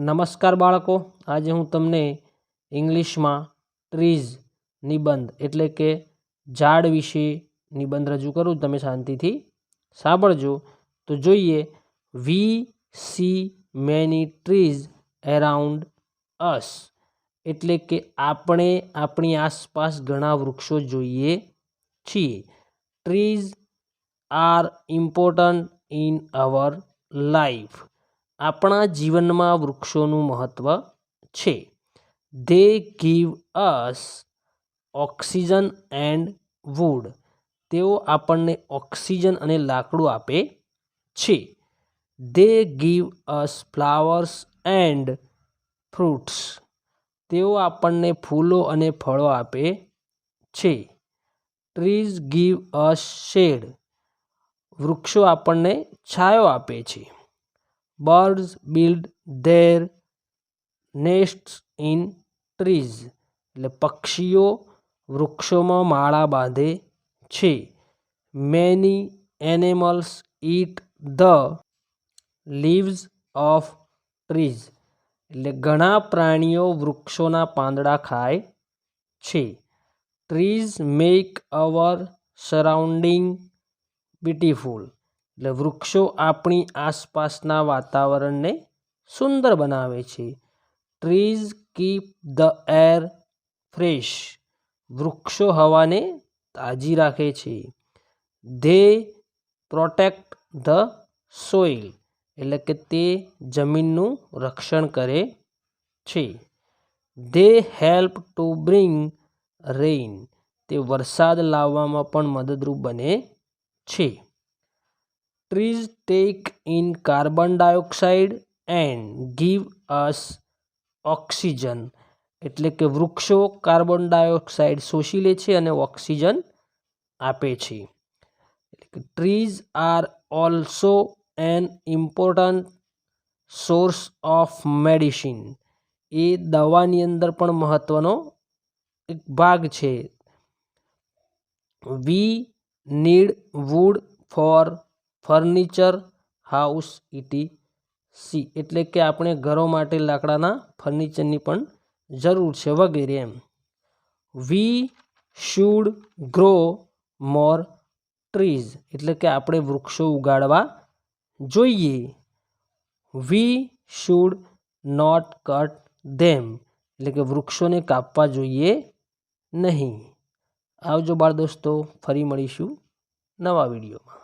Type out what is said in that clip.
નમસ્કાર બાળકો. આજે હું તમને ઇંગ્લિશમાં ટ્રીઝ નિબંધ, એટલે કે ઝાડ વિશે નિબંધ રજૂ કરું. તમે શાંતિથી સાંભળજો. તો જોઈએ we see many trees around us એટલે કે આપણે આપણી આસપાસ ઘણા વૃક્ષો જોઈએ છીએ. Trees are important in our life આપણા જીવનમાં વૃક્ષોનું મહત્ત્વ છે. They give us oxygen and wood તેઓ આપણને ઓક્સિજન અને લાકડું આપે છે. They give us flowers and fruits તેઓ આપણને ફૂલો અને ફળો આપે છે. ટ્રીઝ ગીવ અસ શેડ વૃક્ષો આપણને છાયો આપે છે. Birds build their nest in trees એટલે પક્ષીઓ વૃક્ષોમાં માળા બાંધે છે. Many animals eat the leaves of trees એટલે ઘણા પ્રાણીઓ વૃક્ષોના પાંદડા ખાય છે. Trees make our surrounding beautiful એટલે વૃક્ષો આપણી આસપાસના વાતાવરણને સુંદર બનાવે છે. Trees keep the air fresh વૃક્ષો હવાને તાજી રાખે છે. ધે પ્રોટેક્ટ ધ સોઇલ એટલે કે તે જમીનનું રક્ષણ કરે છે. They help to bring rain તે વરસાદ લાવવામાં પણ મદદરૂપ બને છે. Trees take in carbon dioxide and give us oxygen એટલે કે વૃક્ષો કાર્બન ડાયોક્સાઇડ શોષી લે છે અને ઓક્સિજન આપે છે. Trees are also an important source of medicine એ દવાની અંદર પણ મહત્ત્વનો એક ભાગ છે. We need wood for furniture house etc, એટલે કે આપણે ઘરો માટે લાકડાના ફર્નિચરની પણ જરૂર છે વગેરે એમ. We should grow more trees, એટલે કે આપણે વૃક્ષો ઉગાડવા જોઈએ. We should not cut them, એટલે કે વૃક્ષોને કાપવા જોઈએ નહીં. આવજો બાળ દોસ્તો, ફરી મળીશું નવા વિડીયોમાં.